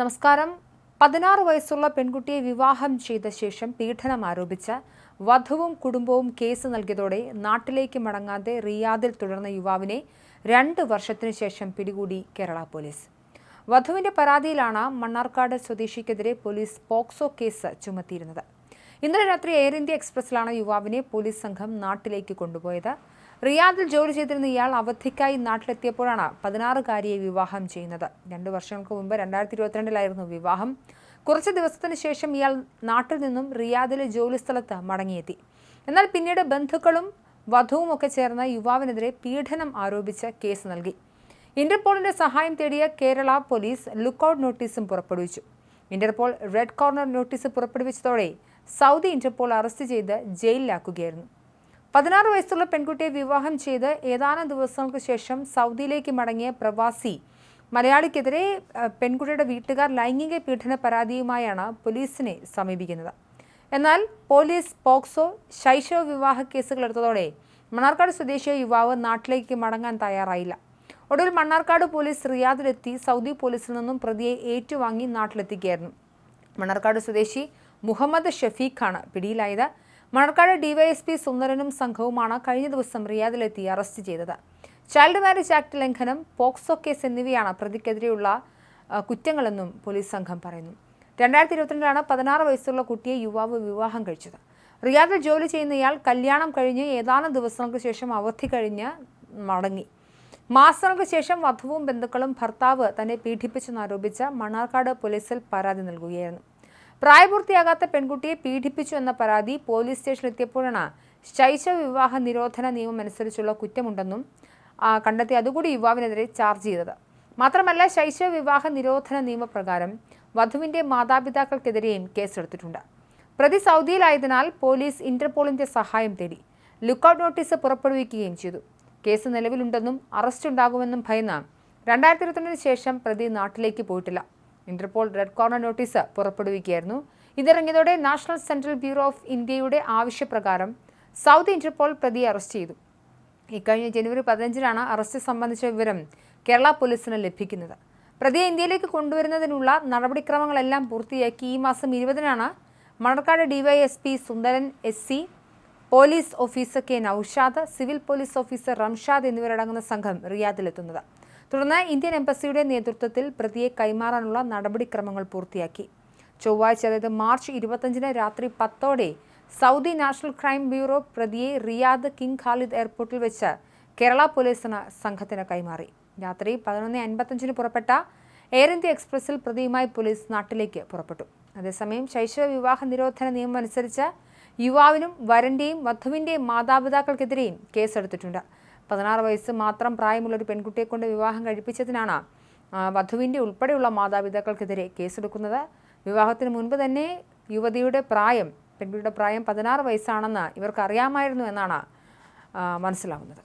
നമസ്കാരം. പതിനാറ് വയസ്സുള്ള പെൺകുട്ടിയെ വിവാഹം ചെയ്ത ശേഷം പീഡനം ആരോപിച്ച വധുവും കുടുംബവും കേസ് നൽകിയതോടെ നാട്ടിലേക്ക് മടങ്ങാതെ റിയാദിൽ തുടർന്ന യുവാവിനെ രണ്ട് വർഷത്തിനു ശേഷം പിടികൂടി കേരള പോലീസ്. വധുവിന്റെ പരാതിയിലാണ് മണ്ണാർക്കാട് സ്വദേശിക്കെതിരെ പോലീസ് പോക്സോ കേസ് ചുമത്തിയിരുന്നത്. ഇന്നലെ രാത്രി എയർ ഇന്ത്യ എക്സ്പ്രസിലാണ് യുവാവിനെ പോലീസ് സംഘം നാട്ടിലേക്ക് കൊണ്ടുപോയത്. റിയാദിൽ ജോലി ചെയ്തിരുന്ന ഇയാൾ അവധിക്കായി നാട്ടിലെത്തിയപ്പോഴാണ് പതിനാറുകാരിയെ വിവാഹം ചെയ്യുന്നത്. രണ്ടു വർഷങ്ങൾക്ക് മുമ്പ് രണ്ടായിരത്തി ഇരുപത്തിരണ്ടിലായിരുന്നു വിവാഹം. കുറച്ച് ദിവസത്തിന് ശേഷം ഇയാൾ നാട്ടിൽ നിന്നും റിയാദിലെ ജോലി സ്ഥലത്ത് മടങ്ങിയെത്തി. എന്നാൽ പിന്നീട് ബന്ധുക്കളും വധുവും ഒക്കെ ചേർന്ന് യുവാവിനെതിരെ പീഡനം ആരോപിച്ച് കേസ് നൽകി. ഇന്റർപോളിന്റെ സഹായം തേടിയ കേരള പോലീസ് ലുക്കൌട്ട് നോട്ടീസും പുറപ്പെടുവിച്ചു. ഇന്റർപോൾ റെഡ് കോർണർ നോട്ടീസ് പുറപ്പെടുവിച്ചതോടെ സൗദി ഇന്റർപോൾ അറസ്റ്റ് ചെയ്ത് ജയിലിലാക്കുകയായിരുന്നു. പതിനാറ് വയസ്സുള്ള പെൺകുട്ടിയെ വിവാഹം ചെയ്ത് ഏതാനും ദിവസങ്ങൾക്ക് ശേഷം സൗദിയിലേക്ക് മടങ്ങിയ പ്രവാസി. മലയാളിക്കെതിരെ പെൺകുട്ടിയുടെ വീട്ടുകാർ ലൈംഗിക പീഡന പരാതിയുമായാണ് പോലീസിനെ സമീപിക്കുന്നത്. എന്നാൽ പോലീസ് പോക്സോ ശൈശവ വിവാഹ കേസുകൾ എടുത്തതോടെ മണ്ണാർക്കാട് സ്വദേശിയ യുവാവ് നാട്ടിലേക്ക് മടങ്ങാൻ തയ്യാറായില്ല. ഒടുവിൽ മണ്ണാർക്കാട് പോലീസ് റിയാദിലെത്തി സൗദി പോലീസിൽ നിന്നും പ്രതിയെ ഏറ്റുവാങ്ങി നാട്ടിലെത്തിക്കുകയായിരുന്നു. മണ്ണാർക്കാട് സ്വദേശി മുഹമ്മദ് ഷഫീഖാണ് പിടിയിലായത്. മണർക്കാട് ഡിവൈഎസ്പി സുന്ദരനും സംഘവുമാണ് കഴിഞ്ഞ ദിവസം റിയാദിലെത്തി അറസ്റ്റ് ചെയ്തത്. ചൈൽഡ് മാരേജ് ആക്ട് ലംഘനം പോക്സോ കേസ് എന്നിവയാണ് പ്രതിക്കെതിരെയുള്ള കുറ്റങ്ങളെന്നും പോലീസ് സംഘം പറയുന്നു. രണ്ടായിരത്തി ഇരുപത്തിരണ്ടിലാണ് പതിനാറ് വയസ്സുള്ള കുട്ടിയെ യുവാവ് വിവാഹം കഴിച്ചത്. റിയാദിൽ ജോലി ചെയ്യുന്ന ഇയാൾ കല്യാണം കഴിഞ്ഞ് ഏതാനും ദിവസങ്ങൾക്ക് ശേഷം അവധി കഴിഞ്ഞ് മടങ്ങി. മാസങ്ങൾക്ക് ശേഷം വധുവും ബന്ധുക്കളും ഭർത്താവ് തന്നെ പീഡിപ്പിച്ചെന്നാരോപിച്ച് മണ്ണാർക്കാട് പോലീസിൽ പരാതി നൽകുകയായിരുന്നു. പ്രായപൂർത്തിയാകാത്ത പെൺകുട്ടിയെ പീഡിപ്പിച്ചു എന്ന പരാതി പോലീസ് സ്റ്റേഷനിലെത്തിയപ്പോഴാണ് ശൈശവ വിവാഹ നിരോധന നിയമം അനുസരിച്ചുള്ള കുറ്റമുണ്ടെന്നും കണ്ടെത്തി അതുകൂടി യുവാവിനെതിരെ ചാർജ് ചെയ്തത്. മാത്രമല്ല ശൈശവ വിവാഹ നിരോധന നിയമപ്രകാരം വധുവിന്റെ മാതാപിതാക്കൾക്കെതിരെയും കേസെടുത്തിട്ടുണ്ട്. പ്രതി സൗദിയിലായതിനാൽ പോലീസ് ഇന്റർപോളിന്റെ സഹായം തേടി ലുക്കൌട്ട് നോട്ടീസ് പുറപ്പെടുവിക്കുകയും ചെയ്തു. കേസ് നിലവിലുണ്ടെന്നും അറസ്റ്റ് ഉണ്ടാകുമെന്നും ഭയന്ന രണ്ടായിരത്തി ഇരുപത്തിരണ്ടിന് ശേഷം പ്രതി നാട്ടിലേക്ക് പോയിട്ടില്ല. ഇന്റർപോൾ റെഡ് കോർണർ നോട്ടീസ് പുറപ്പെടുവിക്കുകയായിരുന്നു. ഇതിറങ്ങിയതോടെ നാഷണൽ സെൻട്രൽ ബ്യൂറോ ഓഫ് ഇന്ത്യയുടെ ആവശ്യപ്രകാരം സൗദി ഇന്റർപോൾ പ്രതിയെ അറസ്റ്റ് ചെയ്തു. ഇക്കഴിഞ്ഞ ജനുവരി പതിനഞ്ചിനാണ് അറസ്റ്റ് സംബന്ധിച്ച വിവരം കേരള പോലീസിന് ലഭിക്കുന്നത്. പ്രതിയെ ഇന്ത്യയിലേക്ക് കൊണ്ടുവരുന്നതിനുള്ള നടപടിക്രമങ്ങളെല്ലാം പൂർത്തിയാക്കി ഈ മാസം ഇരുപതിനാണ് Manarkad DYSP Sundaran S C police officer K Noushad civil police officer Ramshad എന്നിവരടങ്ങുന്ന സംഘം റിയാദിലെത്തുന്നത്. തുടർന്ന് ഇന്ത്യൻ എംബസിയുടെ നേതൃത്വത്തിൽ പ്രതിയെ കൈമാറാനുള്ള നടപടിക്രമങ്ങൾ പൂർത്തിയാക്കി. ചൊവ്വാഴ്ച അതായത് മാർച്ച് ഇരുപത്തഞ്ചിന് രാത്രി പത്തോടെ സൗദി നാഷണൽ ക്രൈം ബ്യൂറോ പ്രതിയെ റിയാദ് കിങ് ഖാലിദ് എയർപോർട്ടിൽ വെച്ച് കേരള പോലീസിന് സംഘത്തിന് കൈമാറി. രാത്രി പതിനൊന്ന് അൻപത്തഞ്ചിന് പുറപ്പെട്ട എയർ ഇന്ത്യ എക്സ്പ്രസിൽ പ്രതിയുമായി പോലീസ് നാട്ടിലേക്ക് പുറപ്പെട്ടു. അതേസമയം ശൈശവ വിവാഹ നിരോധന നിയമം അനുസരിച്ച് യുവാവിനും വരന്റെയും വധുവിന്റെയും മാതാപിതാക്കൾക്കെതിരെയും കേസെടുത്തിട്ടുണ്ട്. പതിനാറ് വയസ്സ് മാത്രം പ്രായമുള്ള ഒരു പെൺകുട്ടിയെ കൊണ്ട് വിവാഹം കഴിപ്പിച്ചതിനാണ് വധുവിന്റെ ഉൾപ്പെടെയുള്ള മാതാപിതാക്കൾക്കെതിരെ കേസെടുക്കുന്നത്. വിവാഹത്തിന് മുൻപ് തന്നെ യുവതിയുടെ പ്രായം പെൺകുട്ടിയുടെ പ്രായം പതിനാറ് വയസ്സാണെന്ന് ഇവർക്ക് അറിയാമായിരുന്നു എന്നാണ് മനസ്സിലാവുന്നത്.